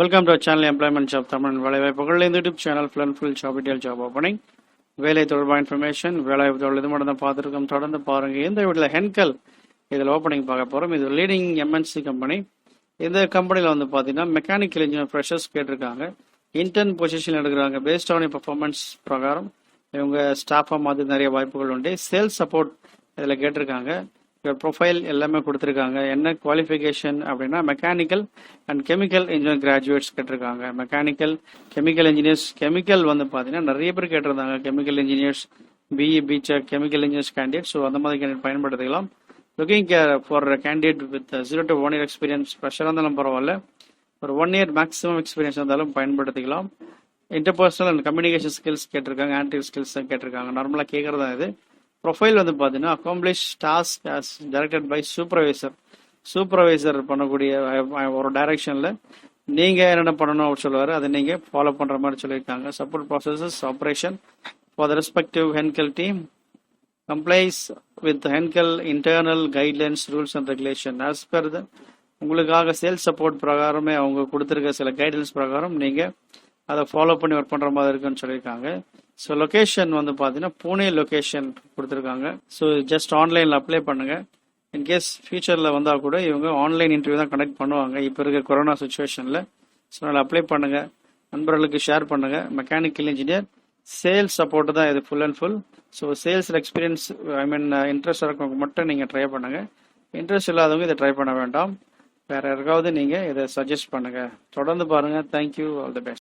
Welcome to channel employment job Tamil வேலைவாய்ப்புகள் இந்த YouTube channel full and full job detail job opening வேலை தொடர்பாக information வேலைவாய்ப்பு தொழில் இது மட்டும் தான் பார்த்துருக்கோம். தொடர்ந்து பாருங்க. இந்த வீட்டில் ஹென்கல் இதில் ஓப்பனிங் பார்க்க போகிறோம் இது லீடிங் எம்என்சி கம்பெனி இந்த கம்பெனியில் வந்து பார்த்தீங்கன்னா மெக்கானிக்கல் இன்ஜினியர் ஃப்ரெஷர்ஸ் கேட்டிருக்காங்க. இன்டர்ன் பொசிஷன் எடுக்கிறாங்க. பேஸ்ட் ஆன் பர்ஃபார்மன்ஸ் பிரகாரம். இவங்க ஸ்டாஃபாக மாதிரி நிறைய வாய்ப்புகள் உண்டு. சேல்ஸ் சப்போர்ட் இதில் கேட்டிருக்காங்க. ப்ரொஃபைல் எல்லாமே கொடுத்துருக்காங்க. என்ன குவாலிஃபிகேஷன் அப்படின்னா mechanical and chemical engineer graduates கேட்டிருக்காங்க. மெக்கானிக்கல் கெமிக்கல் இன்ஜினியர்ஸ் கெமிக்கல் வந்து பார்த்தீங்கன்னா நிறைய பேர் கேட்டிருந்தாங்க. Chemical engineers BE BTech chemical engineers candidate so அந்த மாதிரி கேண்டிடேட் பயன்படுத்திக்கலாம். Looking for candidate with zero to one year experience ஃப்ரெஷராக இருந்தாலும் பரவாயில்ல. ஒரு ஒன் இயர் மேக்ஸிமம் எக்ஸ்பீரியன்ஸ் இருந்தாலும் பயன்படுத்திக்கலாம். இன்டர்பர்சனல் அண்ட் கம்யூனிகேஷன் ஸ்கில்ஸ் கேட்டிருக்காங்க. ஆன்டி ஸ்கில்ஸ் கேட்டிருக்காங்க நார்மலாக கேட்குறது இது. ப்ரொஃபைல் வந்து பார்த்தீங்கன்னா accomplish task as directed by supervisor supervisor பண்ணக்கூடிய ஒரு டைரக்ஷனில் நீங்கள் என்னென்ன பண்ணணும் அப்படின்னு சொல்லுவார் அதை நீங்கள் ஃபாலோ பண்ணுற மாதிரி சொல்லியிருக்காங்க. Support processes operation for the respective Henkel team complies with Henkel internal guidelines rules and regulation as per the உங்களுக்காக சேல்ஸ் சப்போர்ட் பிரகாரமே அவங்க கொடுத்துருக்க சில கைட்லைன்ஸ் பிரகாரம் நீங்கள் அதை ஃபாலோ பண்ணி ஒர்க் பண்ணுற மாதிரி இருக்குன்னு சொல்லியிருக்காங்க. ஸோ லொக்கேஷன் வந்து பார்த்தீங்கன்னா பூனே லொக்கேஷன் கொடுத்துருக்காங்க. ஸோ ஜஸ்ட் ஆன்லைனில் அப்ளை பண்ணுங்கள் இன்கேஸ் ஃபியூச்சரில் வந்தால் கூட இவங்க ஆன்லைன் இன்டர்வியூ தான் கண்டக்ட் பண்ணுவாங்க. இப்போ இருக்க கொரோனா சுச்சுவேஷனில் ஸோ அதில் அப்ளை பண்ணுங்கள் நண்பர்களுக்கு ஷேர் பண்ணுங்கள் மெக்கானிக்கல் இன்ஜினியர் சேல்ஸ் சப்போர்ட் தான் இது ஃபுல் அண்ட் ஃபுல் ஸோ சேல்ஸில் எக்ஸ்பீரியன்ஸ் ஐ மீன் இன்ட்ரெஸ்ட் இருக்கவங்க மட்டும் நீங்கள் ட்ரை பண்ணுங்கள் இன்ட்ரெஸ்ட் இல்லாதவங்க இதை ட்ரை பண்ண வேண்டாம். வேறு யாருக்காவது நீங்கள் இதை சஜஸ்ட் பண்ணுங்கள் தொடர்ந்து பாருங்க. Thank you all the best